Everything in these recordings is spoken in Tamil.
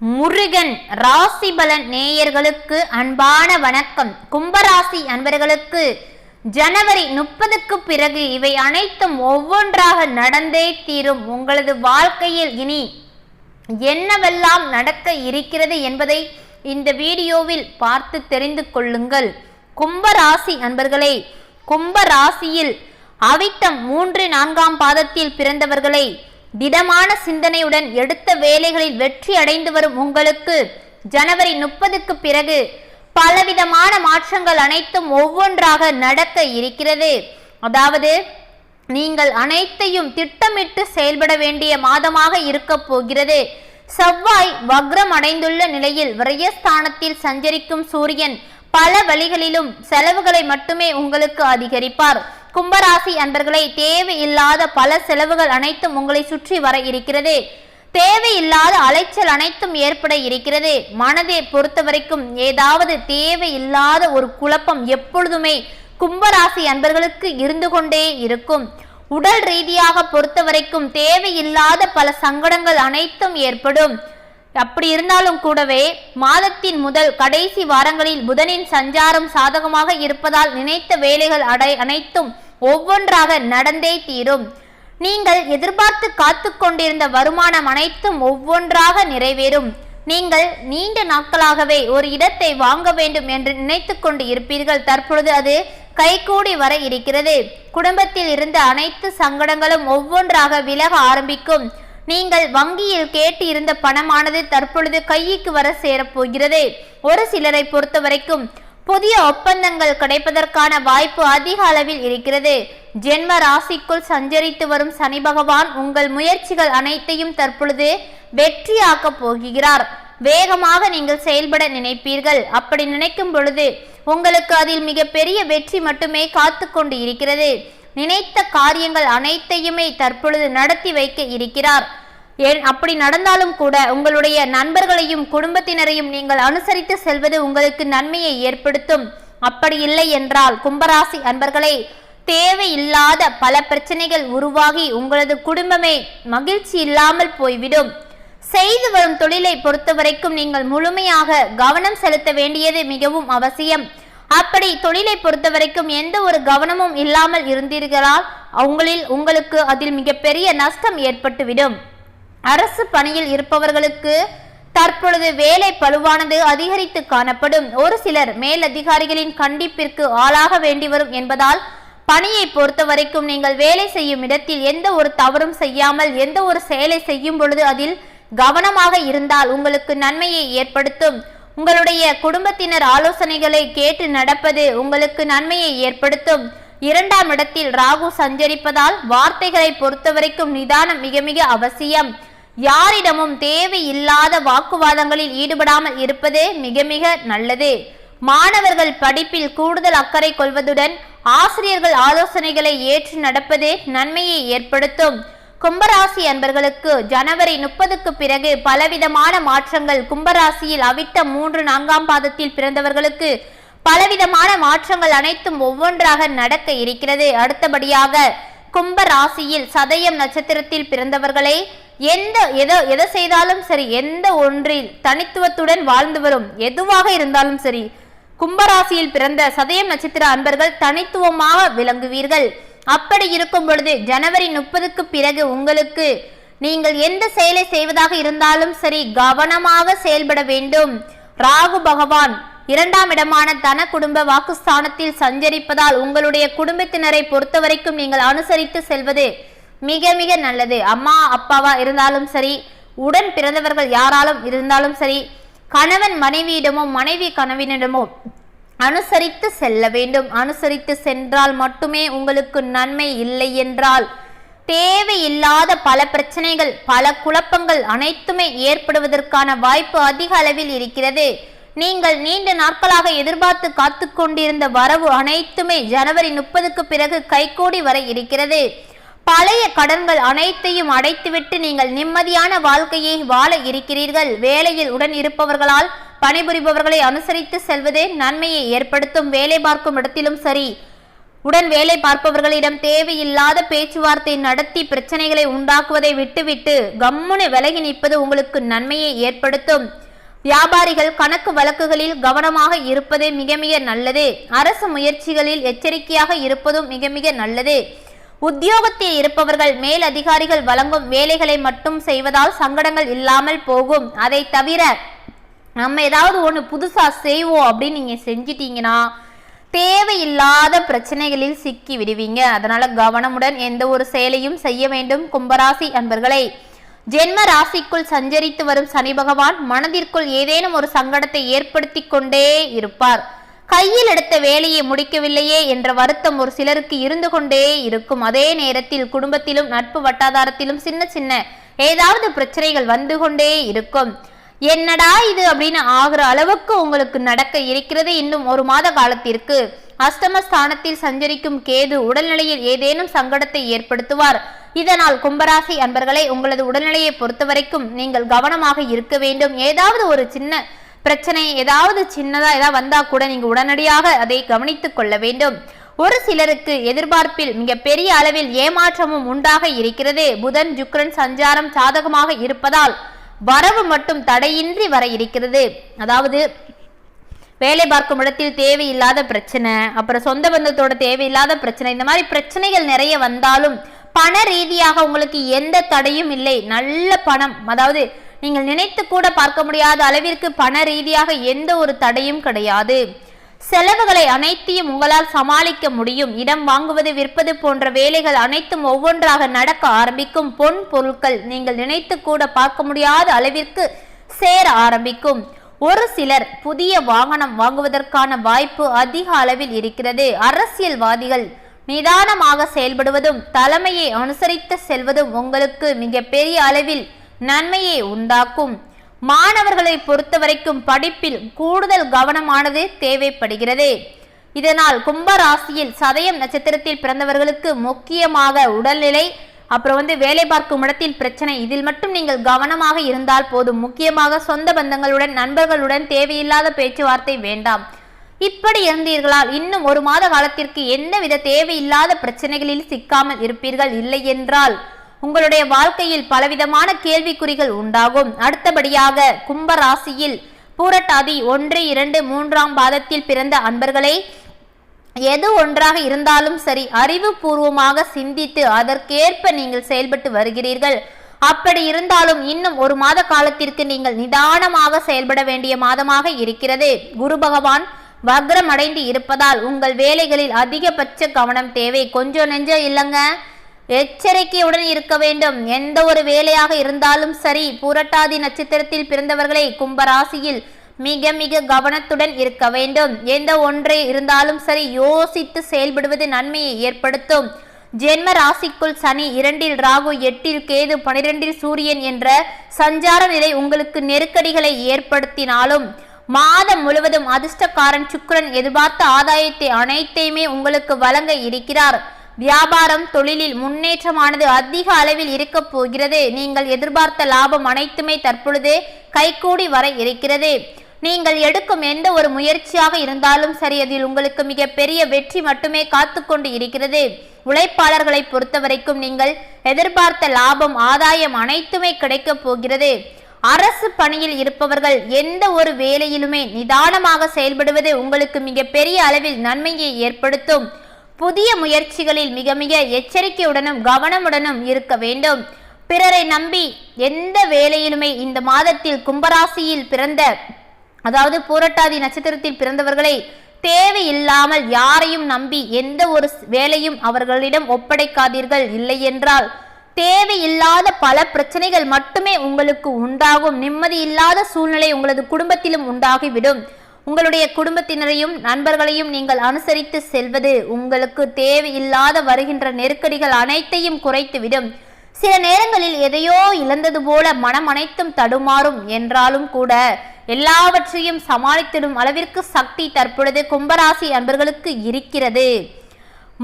முருகன் ராசி பலன் நேயர்களுக்கு அன்பான வணக்கம். கும்பராசி அன்பர்களுக்கு ஜனவரி முப்பதுக்கு பிறகு இவை அனைத்தும் ஒவ்வொன்றாக நடந்தே தீரும். உங்களது வாழ்க்கையில் இனி என்னவெல்லாம் நடக்க இருக்கிறது என்பதை இந்த வீடியோவில் பார்த்து தெரிந்து கொள்ளுங்கள். கும்பராசி அன்பர்களே கும்பராசியில் அவிட்டம் மூன்று நான்காம் பாதத்தில் பிறந்தவர்களை திடமான சிந்தனையுடன் எடுத்த வேலைகளில் வெற்றி அடைந்து வரும் உங்களுக்கு ஜனவரி முப்பதுக்கு பிறகு பலவிதமான மாற்றங்கள் அனைத்தும் ஒவ்வொன்றாக நடக்க இருக்கிறது. அதாவது நீங்கள் அனைத்தையும் திட்டமிட்டு செயல்பட வேண்டிய மாதமாக இருக்க போகிறது. செவ்வாய் வக்ரம் அடைந்துள்ள நிலையில் விரயஸ்தானத்தில் சஞ்சரிக்கும் சூரியன் பல வழிகளிலும் செலவுகளை மட்டுமே உங்களுக்கு அதிகரிப்பார். கும்பராசி அன்பர்களை தேவையில்லாத பல செலவுகள் அனைத்தும் உங்களை சுற்றி வர இருக்கிறது. தேவையில்லாத அலைச்சல் அனைத்தும் ஏற்பட இருக்கிறது. மனதை பொறுத்தவரைக்கும் ஏதாவது தேவையில்லாத ஒரு குழப்பம் எப்பொழுதுமே கும்பராசி அன்பர்களுக்கு இருந்து கொண்டே இருக்கும். உடல் ரீதியாக பொறுத்தவரைக்கும் தேவையில்லாத பல சங்கடங்கள் அனைத்தும் ஏற்படும். அப்படி இருந்தாலும் கூடவே மாதத்தின் முதல் கடைசி வாரங்களில் புதனின் சஞ்சாரம் சாதகமாக இருப்பதால் நினைத்த வேலைகள் அடை அனைத்தும் ஒவ்வொன்றாக நடந்தே தீரும். நீங்கள் எதிர்பார்த்து காத்து கொண்டிருந்த வருமானம் அனைத்தும் ஒவ்வொன்றாக நிறைவேறும். நீங்கள் நீண்ட நாட்களாகவே ஒரு இடத்தை வாங்க வேண்டும் என்று நினைத்து கொண்டு இருப்பீர்கள். தற்பொழுது அது கைகூடி வர இருக்கிறது. குடும்பத்தில் இருந்த அனைத்து சங்கடங்களும் ஒவ்வொன்றாக விலக ஆரம்பிக்கும். நீங்கள் வங்கியில் கேட்டு இருந்த பணமானது தற்பொழுது கைக்கு வர சேரப்போகிறது. ஒரு சிலரை பொறுத்தவரைக்கும் புதிய ஒப்பந்தங்கள் கிடைப்பதற்கான வாய்ப்பு அதிக அளவில் இருக்கிறது. ஜென்ம ராசிக்குள் சஞ்சரித்து வரும் சனி பகவான் உங்கள் முயற்சிகள் அனைத்தையும் தற்பொழுது வெற்றியாக்கப் போகிறார். வேகமாக நீங்கள் செயல்பட நினைப்பீர்கள். அப்படி நினைக்கும் பொழுது உங்களுக்கு அதில் மிகப்பெரிய வெற்றி மட்டுமே காத்து கொண்டு இருக்கிறது. நினைத்த காரியங்கள் அனைத்தையுமே தற்பொழுது நடத்தி வைக்க இருக்கிறார். ஏன் அப்படி நடந்தாலும் கூட உங்களுடைய நண்பர்களையும் குடும்பத்தினரையும் நீங்கள் அனுசரித்து செல்வது உங்களுக்கு நன்மையை ஏற்படுத்தும். அப்படி இல்லை என்றால் கும்பராசி அன்பர்களே தேவையில்லாத பல பிரச்சனைகள் உருவாகி உங்களது குடும்பமே மகிழ்ச்சி இல்லாமல் போய்விடும். செய்து வரும் தொழிலை பொறுத்தவரைக்கும் நீங்கள் முழுமையாக கவனம் செலுத்த வேண்டியது மிகவும் அவசியம். அப்படி தொழிலை பொறுத்த வரைக்கும் எந்த ஒரு கவனமும் இல்லாமல் இருந்தீர்களால் உங்களில் உங்களுக்கு அதில் மிகப்பெரிய நஷ்டம் ஏற்பட்டுவிடும். அரசு பணியில் இருப்பவர்களுக்கு தற்பொழுது வேலை பழுவானது அதிகரித்து காணப்படும். ஒரு சிலர் மேல் அதிகாரிகளின் கண்டிப்பிற்கு ஆளாக வேண்டி வரும் என்பதால் பணியை பொறுத்த வரைக்கும் நீங்கள் வேலை செய்யும் இடத்தில் எந்த ஒரு தவறும் செய்யாமல் எந்த ஒரு செயலை செய்யும் பொழுது அதில் கவனமாக இருந்தால் உங்களுக்கு நன்மையை ஏற்படுத்தும். உங்களுடைய குடும்பத்தினர் ஆலோசனைகளை கேட்டு நடப்பது உங்களுக்கு நன்மையை ஏற்படுத்தும். இரண்டாம் இடத்தில் ராகு சஞ்சரிப்பதால் வார்த்தைகளை பொறுத்தவரைக்கும் நிதானம் மிக மிக அவசியம். யாரிடமும் தேவையில்லாத வாக்குவாதங்களில் ஈடுபடாமல் இருப்பது மிக மிக நல்லது. மாணவர்கள் படிப்பில் கூடுதல் அக்கறை கொள்வதுடன் ஆசிரியர்கள் ஆலோசனைகளை ஏற்று நடப்பது நன்மையை ஏற்படுத்தும். கும்பராசி அன்பர்களுக்கு ஜனவரி முப்பதுக்கு பிறகு பலவிதமான மாற்றங்கள் கும்பராசியில் அவிட்ட மூன்று நான்காம் பாதத்தில் பிறந்தவர்களுக்கு பலவிதமான மாற்றங்கள் அனைத்தும் ஒவ்வொன்றாக நடக்க இருக்கிறது. அடுத்தபடியாக கும்ப ராசியில் சதயம் நட்சத்திரத்தில் பிறந்தவர்களே எந்த எதோ எதை செய்தாலும் சரி எந்த ஒன்றில் தனித்துவத்துடன் வாழ்ந்து வரும் எதுவாக இருந்தாலும் சரி கும்பராசியில் பிறந்த சதயம் நட்சத்திர அன்பர்கள் தனித்துவமாக விளங்குவீர்கள். அப்படி இருக்கும் பொழுது ஜனவரி முப்பதுக்கு பிறகு உங்களுக்கு நீங்கள் எந்த செயலை செய்வதாக இருந்தாலும் சரி கவனமாக செயல்பட வேண்டும். ராகு பகவான் இரண்டாம் இடமான தன குடும்ப வாக்குஸ்தானத்தில் சஞ்சரிப்பதால் உங்களுடைய குடும்பத்தினரை பொறுத்தவரைக்கும் நீங்கள் அனுசரித்து செல்வது மிக மிக நல்லது. அம்மா அப்பாவா இருந்தாலும் சரி உடன் பிறந்தவர்கள் யாராலும் இருந்தாலும் சரி கணவன் மனைவியிடமோ மனைவி கணவனிடமோ அனுசரித்து செல்ல வேண்டும். அனுசரித்து சென்றால் மட்டுமே உங்களுக்கு நன்மை இல்லை என்றால் தேவையில்லாத பல பிரச்சனைகள் பல குழப்பங்கள் அனைத்துமே ஏற்படுவதற்கான வாய்ப்பு அதிக அளவில் இருக்கிறது. நீங்கள் நீண்ட நாட்களாக எதிர்பார்த்து காத்து கொண்டிருந்த வரவு அனைத்துமே ஜனவரி முப்பதுக்கு பிறகு கைகூடி வர இருக்கிறது. பழைய கடன்கள் அனைத்தையும் அடைத்துவிட்டு நீங்கள் நிம்மதியான வாழ்க்கையை வாழ இருக்கிறீர்கள். வேலையில் உடன் இருப்பவர்களால் பணிபுரிபவர்களை அனுசரித்து செல்வது நன்மையை ஏற்படுத்தும் வேலை பார்க்கும் இடத்திலும் சரி. உடன் வேலை பார்ப்பவர்களிடம் தேவையில்லாத பேச்சுவார்த்தை நடத்தி பிரச்சனைகளை உண்டாக்குவதை விட்டுவிட்டு கம்முனு விலகி நிற்பது உங்களுக்கு நன்மையை ஏற்படுத்தும். வியாபாரிகள் கணக்கு வழக்குகளில் கவனமாக இருப்பது மிக மிக நல்லது. அரசு முயற்சிகளில் எச்சரிக்கையாக இருப்பதும் மிக மிக நல்லது. உத்தியோகத்தில் இருப்பவர்கள் மேல் அதிகாரிகள் வழங்கும் வேலைகளை மட்டும் செய்வதால் சங்கடங்கள் இல்லாமல் போகும். அதை தவிர நம்ம ஏதாவது ஒன்று புதுசாக செய்வோம் அப்படின்னு நீங்கள் செஞ்சிட்டீங்கன்னா தேவையில்லாத பிரச்சனைகளில் சிக்கி விடுவீங்க. அதனால கவனமுடன் எந்த ஒரு செயலையும் செய்ய வேண்டும் கும்பராசி அன்பர்களை. ஜென்ம ராசிக்குள் சஞ்சரித்து வரும் சனி பகவான் மனதிற்குள் ஏதேனும் ஒரு சங்கடத்தை ஏற்படுத்தி கொண்டே இருப்பார். கையில் எடுத்த வேலையை முடிக்கவில்லையே என்ற வருத்தம் ஒரு சிலருக்கு இருந்து கொண்டே இருக்கும். அதே நேரத்தில் குடும்பத்திலும் நட்பு வட்டாதாரத்திலும் சின்ன சின்ன ஏதாவது பிரச்சனைகள் வந்து கொண்டே இருக்கும். என்னடா இது அப்படின்னு ஆகிற அளவுக்கு உங்களுக்கு நடக்க இருக்கிறது இன்னும் ஒரு மாத காலத்திற்கு. அஷ்டமஸ்தானத்தில் சஞ்சரிக்கும் கேது உடல்நிலையில் ஏதேனும் சங்கடத்தை ஏற்படுத்துவார். இதனால் கும்பராசி அன்பர்களை உங்களது உடல்நிலையை பொறுத்தவரைக்கும் நீங்கள் கவனமாக இருக்க வேண்டும். ஏதாவது ஒரு சின்ன பிரச்சனை ஏதாவது சின்னதா ஏதாவது வந்தா கூட நீங்க உடனடியாக அதை கவனித்துக் கொள்ள வேண்டும். ஒரு சிலருக்கு எதிர்பார்ப்பில் மிக பெரிய அளவில் ஏமாற்றமும் உண்டாக இருக்கிறது. புதன் ஜுக்ரன் சஞ்சாரம் சாதகமாக இருப்பதால் வரவு மட்டும் தடையின்றி வர இருக்கிறது. அதாவது வேலை பார்க்கும் இடத்தில் தேவையில்லாத பிரச்சனை அப்புறம் சொந்த பந்தத்தோட தேவையில்லாத பிரச்சனை இந்த மாதிரி பிரச்சனைகள் நிறைய வந்தாலும் பண ரீதியாக உங்களுக்கு எந்த தடையும் இல்லை. நல்ல பணம். அதாவது நீங்கள் நினைத்து கூட பார்க்க முடியாத அளவிற்கு பண ரீதியாக எந்த ஒரு தடையும் கிடையாது. செலவுகளை அனைத்தையும் உங்களால் சமாளிக்க முடியும். இடம் வாங்குவது விற்பது போன்ற வேலைகள் அனைத்தும் ஒவ்வொன்றாக நடக்க ஆரம்பிக்கும். பொன் பொருட்கள் நீங்கள் நினைத்து கூட பார்க்க முடியாத அளவிற்கு சேர ஆரம்பிக்கும். ஒரு சிலர் புதிய வாகனம் வாங்குவதற்கான வாய்ப்பு அதிக அளவில் இருக்கிறது. அரசியல்வாதிகள் நிதானமாக செயல்படுவதும் தலைமையை அனுசரித்து செல்வதும் உங்களுக்கு மிகப்பெரிய அளவில் நன்மையை உண்டாக்கும். மாணவர்களை பொறுத்தவரைக்கும் படிப்பில் கூடுதல் கவனமானது தேவைப்படுகிறது. இதனால் கும்ப ராசியில் சதயம் நட்சத்திரத்தில் பிறந்தவர்களுக்கு முக்கியமாக உடல்நிலை அப்புறம் வந்து வேலை பார்க்கும் இடத்தில் பிரச்சனை இதில் மட்டும் நீங்கள் கவனமாக இருந்தால் போதும். முக்கியமாக சொந்த பந்தங்களுடன் நண்பர்களுடன் தேவையில்லாத பேச்சுவார்த்தை வேண்டாம். இப்படி இருந்தீர்களால் இன்னும் ஒரு மாத காலத்திற்கு எந்தவித தேவையில்லாத பிரச்சனைகளில் சிக்காமல் இருப்பீர்கள். இல்லை என்றால் உங்களுடைய வாழ்க்கையில் பலவிதமான கேள்விக்குறிகள் உண்டாகும். அடுத்தபடியாக கும்ப ராசியில் பூரட்டாதி ஒன்று இரண்டு மூன்றாம் பாதத்தில் பிறந்த அன்பர்களை எது ஒன்றாக இருந்தாலும் சரி அறிவுபூர்வமாக சிந்தித்து அதற்கேற்ப நீங்கள் செயல்பட்டு வருகிறீர்கள். அப்படி இருந்தாலும் இன்னும் ஒரு மாத காலத்திற்கு நீங்கள் நிதானமாக செயல்பட வேண்டிய மாதமாக இருக்கிறது. குரு பகவான் வக்ரம் அடைந்து இருப்பதால் உங்கள் வேலைகளில் அதிகபட்ச கவனம் தேவை. கொஞ்சம் நெஞ்சம் இல்லைங்க. எச்சரிக்கையுடன் இருக்க வேண்டும். எந்த ஒரு வேலையாக இருந்தாலும் சரி பூரட்டாதி நட்சத்திரத்தில் பிறந்தவர்களை கும்பராசியில் மிக மிக கவனத்துடன் இருக்க வேண்டும். எந்த ஒன்றை இருந்தாலும் சரி யோசித்து செயல்படுவது நன்மையை ஏற்படுத்தும். ஜென்ம ராசிக்குள் சனி இரண்டில் ராகு எட்டில் கேது பனிரெண்டில் சூரியன் என்ற சஞ்சார நிலை உங்களுக்கு நெருக்கடிகளை ஏற்படுத்தினாலும் மாதம் முழுவதும் அதிர்ஷ்டக்காரன் சுக்கரன் எதிர்பார்த்த ஆதாயத்தை அனைத்தையுமே உங்களுக்கு வழங்க இருக்கிறார். வியாபாரம் தொழிலில் முன்னேற்றமானது அதிக அளவில் இருக்க போகிறது. நீங்கள் எதிர்பார்த்த லாபம் அனைத்துமே தற்பொழுது கைகூடி வர இருக்கிறது. நீங்கள் எடுக்கும் எந்த ஒரு முயற்சியாக இருந்தாலும் சரி அதில் உங்களுக்கு மிக பெரிய வெற்றி மட்டுமே காத்து கொண்டு இருக்கிறது. உழைப்பாளர்களை பொறுத்தவரைக்கும் நீங்கள் எதிர்பார்த்த லாபம் ஆதாயம் அனைத்துமே கிடைக்கப் போகிறது. அரசு பணியில் இருப்பவர்கள் எந்த ஒரு வேலையிலுமே நிதானமாக செயல்படுவது உங்களுக்கு மிக பெரிய அளவில் நன்மையை ஏற்படுத்தும். புதிய முயற்சிகளில் மிக மிக எச்சரிக்கையுடனும் கவனமுடனும் இருக்க வேண்டும். பிறரை நம்பி எந்த வேலையிலுமே இந்த மாதத்தில் கும்பராசியில் பிறந்த அதாவது பூரட்டாதி நட்சத்திரத்தில் பிறந்தவர்களை தேவையில்லாமல் யாரையும் நம்பி எந்த ஒரு வேலையும் அவர்களிடம் ஒப்படைக்காதீர்கள். இல்லை என்றால் தேவையில்லாத பல பிரச்சனைகள் மட்டுமே உங்களுக்கு உண்டாகும். நிம்மதி இல்லாத சூழ்நிலை உங்களது குடும்பத்திலும் உண்டாகிவிடும். உங்களுடைய குடும்பத்தினரையும் நண்பர்களையும் நீங்கள் அனுசரித்து செல்வது உங்களுக்கு தேவையில்லாத வருகின்ற நெருக்கடிகள் அனைத்தையும் குறைத்துவிடும். சில நேரங்களில் எதையோ இழந்தது போல மனம் அனைத்தும் தடுமாறும் என்றாலும் கூட எல்லாவற்றையும் சமாளித்திடும் அளவிற்கு சக்தி தற்பொழுது கும்பராசி அன்பர்களுக்கு இருக்கிறது.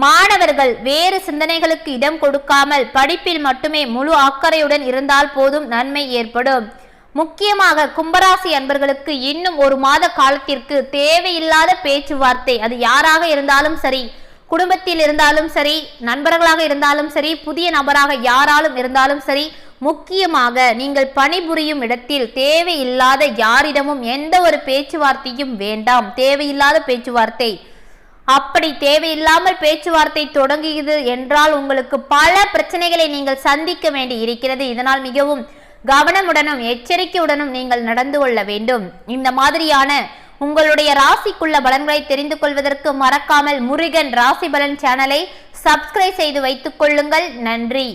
மாணவர்கள் வேறு சிந்தனைகளுக்கு இடம் கொடுக்காமல் படிப்பில் மட்டுமே முழு அக்கறையுடன் இருந்தால் போதும் நன்மை ஏற்படும். முக்கியமாக கும்பராசி அன்பர்களுக்கு இன்னும் ஒரு மாத காலத்திற்கு தேவையில்லாத பேச்சுவார்த்தை. அது யாராக இருந்தாலும் சரி குடும்பத்தில் இருந்தாலும் சரி நண்பர்களாக இருந்தாலும் சரி புதிய நபராக யாராலும் இருந்தாலும் சரி முக்கியமாக நீங்கள் பணிபுரியும் இடத்தில் தேவையில்லாத யாரிடமும் எந்த ஒரு பேச்சுவார்த்தையும் வேண்டாம். தேவையில்லாத பேச்சுவார்த்தை. அப்படி தேவையில்லாமல் பேச்சுவார்த்தை தொடங்குகிறது என்றால் உங்களுக்கு பல பிரச்சனைகளை நீங்கள் சந்திக்க வேண்டி இருக்கிறது இதனால் மிகவும் கவனமுடனும் எச்சரிக்கையுடனும் நீங்கள் நடந்து கொள்ள வேண்டும். இந்த மாதிரியான உங்களுடைய ராசிக்குள்ள பலன்களை தெரிந்து கொள்வதற்கு மறக்காமல் முருகன் ராசி பலன் சேனலை சப்ஸ்கிரைப் செய்து வைத்துக் கொள்ளுங்கள். நன்றி.